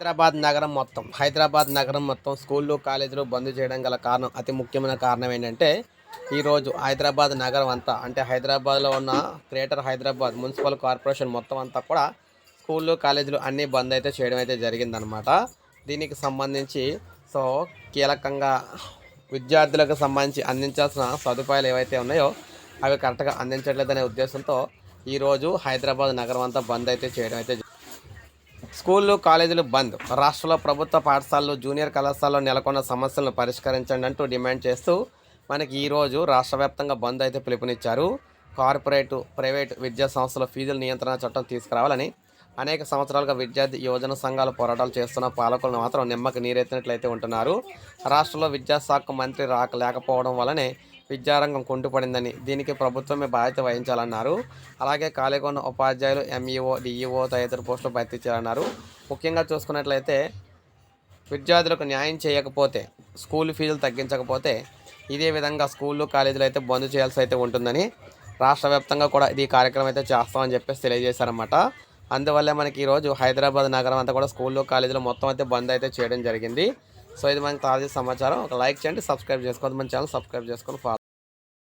హైదరాబాద్ నగరం మొత్తం హైదరాబాద్ నగరం మొత్తం స్కూళ్ళు కాలేజీలు బంద్ చేయడం గల కారణం అతి ముఖ్యమైన కారణం ఏంటంటే ఈరోజు హైదరాబాద్ నగరం అంతా అంటే హైదరాబాద్లో ఉన్న గ్రేటర్ హైదరాబాద్ మున్సిపల్ కార్పొరేషన్ మొత్తం అంతా కూడా స్కూళ్ళు కాలేజీలు అన్నీ బంద్ అయితే చేయడం అయితే జరిగిందనమాట దీనికి సంబంధించి సో కీలకంగా విద్యార్థులకు సంబంధించి అందించాల్సిన సదుపాయాలు ఏవైతే ఉన్నాయో అవి కరెక్ట్గా అందించట్లేదనే ఉద్దేశంతో ఈరోజు హైదరాబాద్ నగరం అంతా బంద్ అయితే చేయడం అయితే స్కూళ్ళు కాలేజీలు బంద్. రాష్ట్రంలో ప్రభుత్వ పాఠశాలలు జూనియర్ కళాశాలలో నెలకొన్న సమస్యలను పరిష్కరించండి అంటూ డిమాండ్ చేస్తూ మనకి ఈరోజు రాష్ట్ర వ్యాప్తంగా బంద్ అయితే పిలుపునిచ్చారు. కార్పొరేటు ప్రైవేటు విద్యా సంస్థల ఫీజుల నియంత్రణ చట్టం తీసుకురావాలని అనేక సంవత్సరాలుగా విద్యార్థి యువజన సంఘాల పోరాటాలు చేస్తున్న పాలకులను మాత్రం నిమ్మకి నీరెత్తినట్లయితే ఉంటున్నారు. రాష్ట్రంలో విద్యాశాఖ మంత్రి రాక లేకపోవడం వల్లనే విద్యారంగం కుంటుపడిందని దీనికి ప్రభుత్వమే బాధ్యత వహించాలన్నారు. అలాగే ఖాళీగా ఉపాధ్యాయులు ఎంఈఓ డిఈఓ తదితర పోస్టులు భర్తీ చేయాలన్నారు. ముఖ్యంగా చూసుకున్నట్లయితే విద్యార్థులకు న్యాయం చేయకపోతే స్కూల్ ఫీజులు తగ్గించకపోతే ఇదే విధంగా స్కూళ్ళు కాలేజీలు అయితే బంద్ చేయాల్సి అయితే ఉంటుందని రాష్ట్ర వ్యాప్తంగా కూడా ఇది కార్యక్రమం అయితే చేస్తామని చెప్పేసి తెలియజేశారన్నమాట. అందువల్లే మనకి ఈరోజు హైదరాబాద్ నగరం అంతా కూడా స్కూళ్ళు కాలేజీలు మొత్తం అయితే బంద్ అయితే చేయడం జరిగింది. సో ఇది మనకి తాజా సమాచారం. ఒక లైక్ చేయండి సబ్స్క్రైబ్ చేసుకోండి. మన ఛానల్ సబ్స్క్రైబ్ చేసుకొని ఫాలో